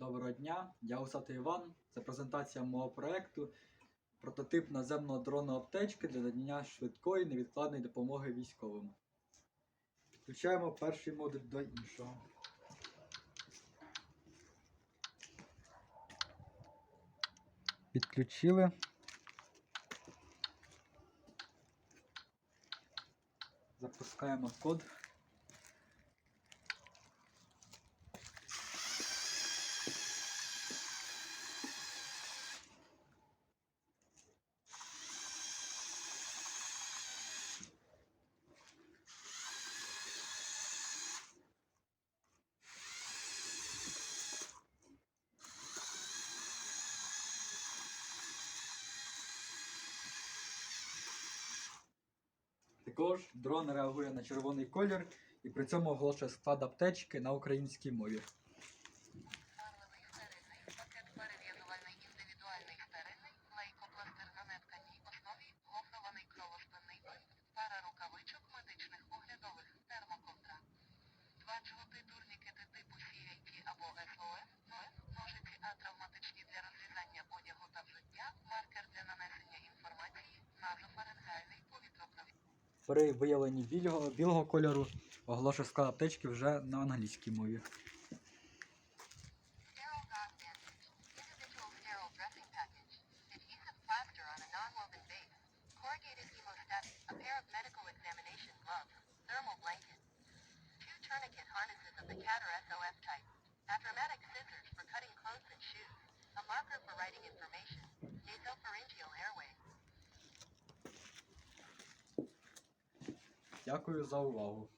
Доброго дня, я Усатий Іван. Це презентація мого проєкту прототип наземного дрона аптечки для надання швидкої невідкладної допомоги військовим. Підключаємо перший модуль до іншого. Підключили. Запускаємо код. Також дрон реагує на червоний колір і при цьому оголошує склад аптечки на українській мові. При виявленні білого, білого кольору оголошує склад аптечки вже на англійській мові. Adramatic scissors for cutting clothes and shoes, a marker for writing information, nasopharyngeal Дякую за увагу.